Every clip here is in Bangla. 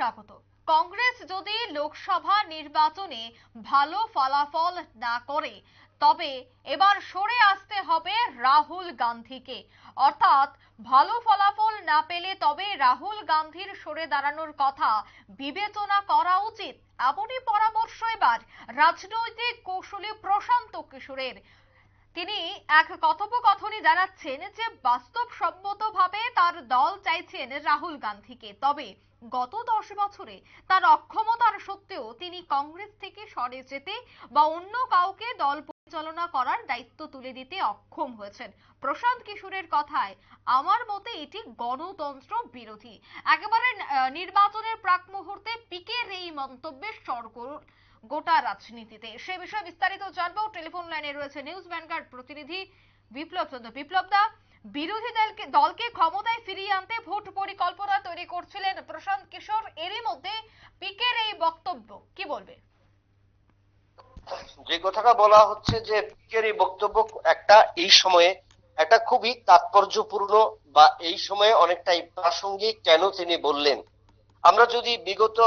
স্বাগত। কংগ্রেস যদি লোকসভা নির্বাচনে ভালো ফলাফল না করে, তবে এবার সরে আসতে হবে রাহুল গান্ধীকে। অর্থাৎ ভালো ফলাফল না পেলে তবে রাহুল গান্ধীর সরে দাঁড়ানোর কথা বিবেচনা করা উচিত। এমনই পরামর্শ এবার রাজনৈতিক কৌশলী প্রশান্ত কিশোরের। তিনি এক কথোপকথনে জানাচ্ছেন যে, বাস্তবসম্মতভাবে তার দল চাইছেন রাহুল গান্ধীকে। তবে গত দশ বছরে তার অক্ষমতার সত্ত্বেও তিনি কংগ্রেস থেকে সরে যেতে বা অন্য কাউকে দল পরিচালনা করার দায়িত্ব তুলে দিতে অক্ষম হয়েছেন। প্রশান্ত কিশোরের কথায়, আমার মতে এটি গণতন্ত্র বিরোধী। একেবারে নির্বাচনের প্রাক মুহূর্তে পিকের এই মন্তব্যের সরগোল গোটা রাজনীতিতে। সে বিষয়ে বিস্তারিত জানব। টেলিফোন লাইনে রয়েছে নিউজ ভ্যানগার্ড প্রতিনিধি বিপ্লব চন্দ্র। বিপ্লব দা বিরোধী দলকে দলকে ক্ষমতায় ফিরিয়ে আনতে ভোট পরিকল্পনা তৈরি করছিলেন প্রশান্ত কিশোর। এরই মধ্যে পিকের এই বক্তব্য, কি বলবে? যে কথাটা বলা হচ্ছে যে পিকের এই বক্তব্য একটা এই সময়ে একটা খুবই তাৎপর্যপূর্ণ বা এই সময়ে অনেকটাই প্রাসঙ্গিক কেন তিনি বললেন? আমরা যদি বিগত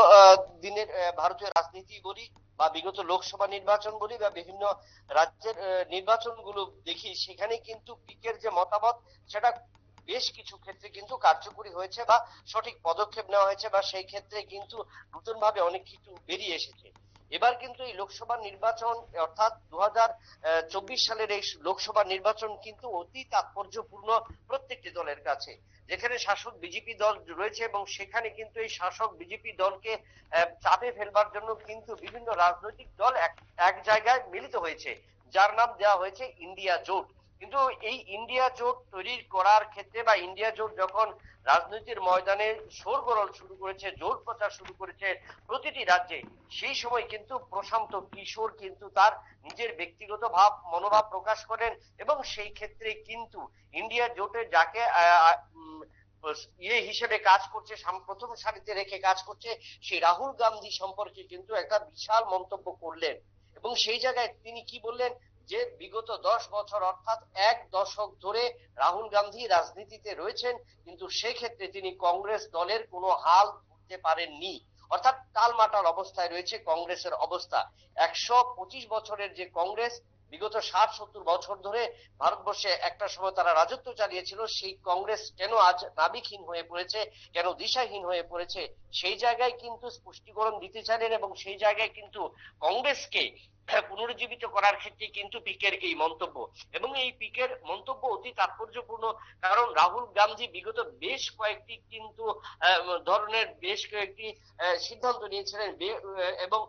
দিনের ভারতীয় রাজনীতি বলি বা বিগত লোকসভা নির্বাচন বলি বা বিভিন্ন রাজ্যের নির্বাচনগুলো দেখি, সেখানে কিন্তু পিকের যে মতামত, সেটা বেশ কিছু ক্ষেত্রে কিন্তু কার্যকরী হয়েছে বা সঠিক পদক্ষেপ নেওয়া হয়েছে বা সেই ক্ষেত্রে কিন্তু নতুন ভাবে অনেক কিছু বেরিয়ে এসেছে। এবার কিন্তু এই লোকসভা নির্বাচন, অর্থাৎ দু সালের এই লোকসভা নির্বাচন কিন্তু অতি তাৎপর্যপূর্ণ প্রত্যেকটি দলের কাছে। যেখানে শাসক বিজেপি দল রয়েছে এবং সেখানে কিন্তু এই শাসক বিজেপি দলকে চাপে ফেলবার জন্য কিন্তু বিভিন্ন রাজনৈতিক দল এক জায়গায় মিলিত হয়েছে। যার নাম দেওয়া হয়েছে ইন্ডিয়া জোট। কিন্তু এই ইন্ডিয়া জোট তৈরি করার ক্ষেত্রে বা ইন্ডিয়া জোট যখন রাজনীতির ময়দানে শোরগোল শুরু করেছে জোট প্রচার শুরু করেছে প্রতিটি রাজ্যে, সেই সময় কিন্তু প্রশান্ত কিশোর কিন্তু তার নিজের ব্যক্তিগত ভাব, মনোভাব প্রকাশ করেন এবং সেই ক্ষেত্রে কিন্তু ইন্ডিয়া জোটে যাকে ইয়ে হিসেবে কাজ করছে প্রথম সারিতে রেখে কাজ করছে, সেই রাহুল গান্ধী সম্পর্কে কিন্তু একটা বিশাল মন্তব্য করলেন এবং সেই জায়গায় তিনি কি বললেন? যে বিগত দশ বছর, অর্থাৎ এক দশক ধরে রাহুল গান্ধী রাজনীতিতে রয়েছেন, কিন্তু সেক্ষেত্রে তিনি কংগ্রেস দলের কোনো হাল ধরতে পারেননি। অর্থাৎ টালমাটাল অবস্থায় রয়েছে কংগ্রেসের অবস্থা। একশো পঁচিশ বছরের যে কংগ্রেস, বিগত ষাট সত্তর বছর ধরে ভারতবর্ষে একটা সময় তারা রাজত্ব চালিয়েছিল, সেই কংগ্রেস কেন আজ নাবিকহীন হয়ে পড়েছে, কেন দিশাহীন হয়ে পড়েছে, সেই জায়গায় কিন্তু স্পষ্টীকরণ দিতে চাইলেন এবং সেই জায়গায় কিন্তু কংগ্রেসকে পুনরুজ্জীবিত করার ক্ষেত্রে কিন্তু পিকের এই মন্তব্য। এবং এই পিকের মন্তব্য অতি তাৎপর্যপূর্ণ, কারণ রাহুল গান্ধী বিগত বেশ কয়েকটি কিন্তু ধরনের বেশ কয়েকটি সিদ্ধান্ত নিয়েছিলেন এবং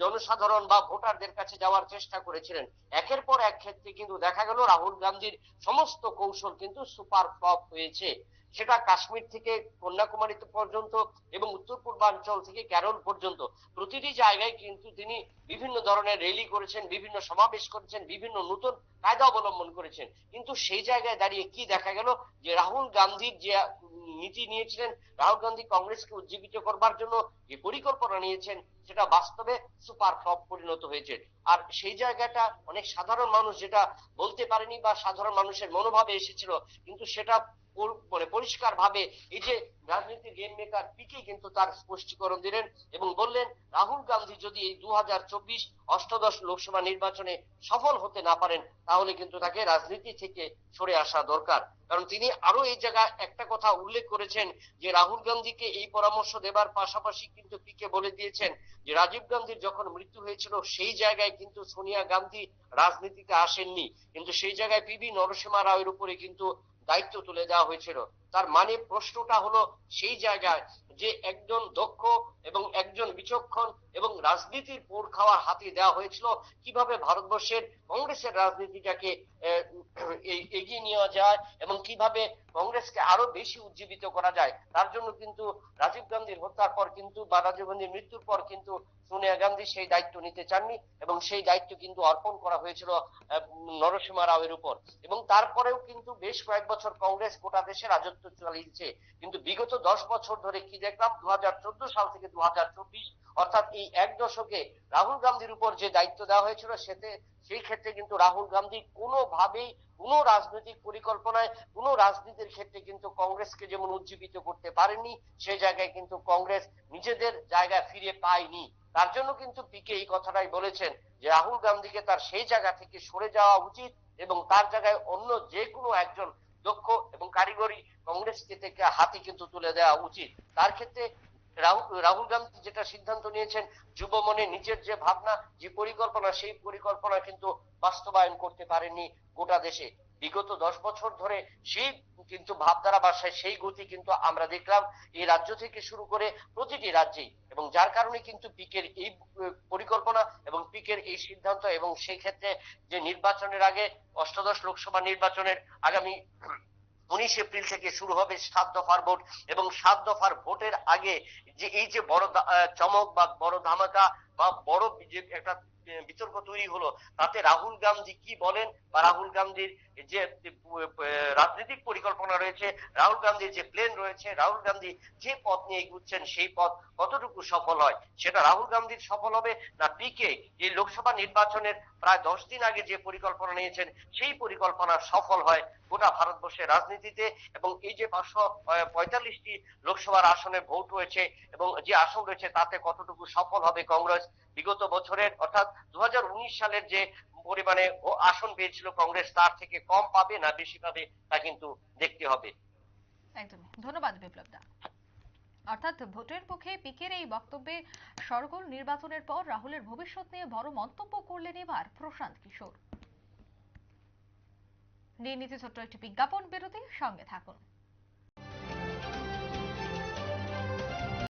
জনসাধারণ বা ভোটারদের কাছে যাওয়ার চেষ্টা করেছিলেন। একের পর এক ক্ষেত্রে কিন্তু দেখা গেল রাহুল গান্ধীর সমস্ত কৌশল কিন্তু সুপার ফ্লপ হয়েছে। সেটা কাশ্মীর থেকে কন্যাকুমারী পর্যন্ত এবং উত্তর পূর্বাঞ্চল থেকে কেরল পর্যন্ত। প্রতিটি জায়গায় কিন্তু তিনি বিভিন্ন ধরনের র্যালি করেছেন, বিভিন্ন সমাবেশ করেছেন, বিভিন্ন নতুন কায়দা অবলম্বন করেছেন। কিন্তু সেই জায়গায় দাঁড়িয়ে কি দেখা গেল? যে রাহুল গান্ধীর যে নীতি নিয়েছিলেন, রাহুল গান্ধী কংগ্রেসকে উজ্জীবিত করবার জন্য যে পরিকল্পনা নিয়েছেন সেটা বাস্তবে সুপার ফ্লপ পরিণত হয়েছে। আর সেই জায়গাটা অনেক সাধারণ মানুষ যেটা বলতে পারেনি বা সাধারণ মানুষের মনোভাবে এসেছিল, কিন্তু সেটা মানে পরিষ্কার ভাবে এই যে রাজনীতির গেম মেকার পিকে কিন্তু তার স্পষ্টীকরণ দিলেন এবং বললেন, রাহুল গান্ধী যদি এই দু অষ্টাদশ লোকসভা নির্বাচনে সফল হতে না পারেন, তাহলে কিন্তু তাকে রাজনীতি থেকে সরে আসা দরকার। কারণ তিনি আরও এই জায়গায় একটা কথা উল্লেখ করেছেন যে রাহুল গান্ধীকে এই পরামর্শ দেবার পাশাপাশি কিন্তু পিকে বলে দিয়েছেন যে রাজীব গান্ধীর যখন মৃত্যু হয়েছিল সেই জায়গায় কিন্তু সোনিয়া গান্ধী রাজনীতিতে আসেননি। কিন্তু সেই জায়গায় পিবি নরসিমা রাওয়ের উপরে কিন্তু দায়িত্ব তুলে দেওয়া হয়েছিল। তার মানে প্রশ্নটা হলো সেই জায়গায় যে একজন দক্ষ এবং একজন বিচক্ষণ এবং রাজনীতির পোর খাওয়ার হাতে দেওয়া হয়েছিল, কীভাবে ভারতবর্ষের কংগ্রেসের রাজনীতিটাকে এগিয়ে নেওয়া যায় এবং কীভাবে কংগ্রেসকে আরও বেশি উজ্জীবিত করা যায়, তার জন্য কিন্তু রাজীব গান্ধীর হত্যার পর কিন্তু বা রাজীব গান্ধীর মৃত্যুর পর কিন্তু সোনিয়া গান্ধী সেই দায়িত্ব নিতে চাননি এবং সেই দায়িত্ব কিন্তু অর্পণ করা হয়েছিল নরসিমা রাওয়ের উপর। এবং তারপরেও কিন্তু বেশ কয়েক বছর কংগ্রেস গোটা দেশে রাজত্ব চালিয়েছে। কিন্তু বিগত দশ বছর ধরে কি দেখলাম দু সাল থেকে দু অর্থাৎ এই এক দশকে রাহুল গান্ধীর উপর যে দায়িত্ব দেওয়া হয়েছিল সেতে, সেই ক্ষেত্রে কিন্তু রাহুল গান্ধী কোনোভাবেই কোনো রাজনৈতিক পরিকল্পনায়, কোনো রাজনীতির ক্ষেত্রে কিন্তু কংগ্রেসকে যেমন উজ্জীবিত করতে পারেনি, সেই জায়গায় কিন্তু কংগ্রেস নিজেদের জায়গায় ফিরে পায়নি। তার জন্য কিন্তু পিকে এই কথাটাই বলেছেন যে রাহুল গান্ধীকে তার সেই জায়গা থেকে সরে যাওয়া উচিত এবং তার জায়গায় অন্য যে কোনো একজন দক্ষ এবং কারিগরি কংগ্রেসকে থেকে হাতে কিন্তু তুলে দেওয়া উচিত। তার ক্ষেত্রে রাহুল গান্ধী যেটা সিদ্ধান্ত নিয়েছেন, যুব মনে নিজের যে ভাবনা, যে পরিকল্পনা, সেই পরিকল্পনা কিন্তু বাস্তবায়ন করতে পারেনি গোটা দেশে। বিগত দশ বছর ধরে সেই কিন্তু ভাবধারা বাসায় সেই গতি কিন্তু আমরা দেখলাম এই রাজ্য থেকে শুরু করে প্রতিটি রাজ্যেই এবং যার কারণে কিন্তু পিকের এই পরিকল্পনা এবং পিকের এই সিদ্ধান্ত এবং সেই ক্ষেত্রে যে নির্বাচনের আগে অষ্টাদশ লোকসভা নির্বাচনের আগামী উনিশ এপ্রিল থেকে শুরু হবে সাত দফার ভোট এবং সাত দফার ভোটের আগে যে এই যে বড় চমক বা বড় ধামাকা বা বড় যে একটা বিতর্ক তৈরি হলো। তাতে রাহুল গান্ধী কি বলেন বা রাহুল গান্ধীর যে রাজনৈতিক পরিকল্পনা রয়েছে, রাহুল গান্ধীর যে প্লেন রয়েছে, রাহুল গান্ধী যে পথ নিয়ে এগুচ্ছেন সেই পথ কতটুকু সফল হয়, সেটা রাহুল গান্ধীর সফল হবে না পিকে? এই লোকসভা নির্বাচনের প্রায় দশ দিন আগে যে পরিকল্পনা নিয়েছেন, সেই পরিকল্পনা সফল হয় গোটা ভারতবর্ষের রাজনীতিতে এবং এই যে পাঁচশো পঁয়তাল্লিশটি লোকসভার আসনে ভোট রয়েছে এবং যে আসন রয়েছে তাতে কতটুকু সফল হবে কংগ্রেস বিগত বছরের, অর্থাৎ দু সালের যে পরিমাণে ও আসন পেয়েছিল কংগ্রেস, তার থেকে কম পাবে না বেশি পাবে তা কিন্তু দেখতে হবে। একদমই। ধন্যবাদ বিপ্লব দা অর্থাৎ ভোটের পক্ষে পিকের এই বক্তব্যে সরগোল নির্বাচনের পর রাহুলের ভবিষ্যৎ নিয়ে বড় মন্তব্য করলেন এবার প্রশান্ত কিশোর। নিয়ে নিতে ছোট্ট একটি বিজ্ঞাপন বিরতি, সঙ্গে থাকুন।